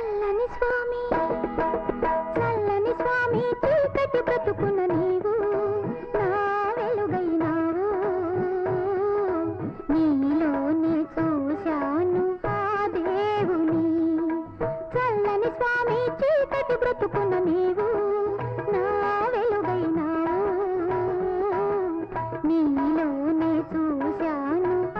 చల్లని స్వామి చల్లని స్వామి చీకటి బ్రతుకున నీవు నా వెలుగైనావు. నీలోనే చూశాను ఆ దేవుని. చల్లని స్వామి చీకటి బ్రతుకున నీవు నా వెలుగైనావు. నీలోనే చూశాను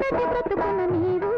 బ్రతుకున్న నీరు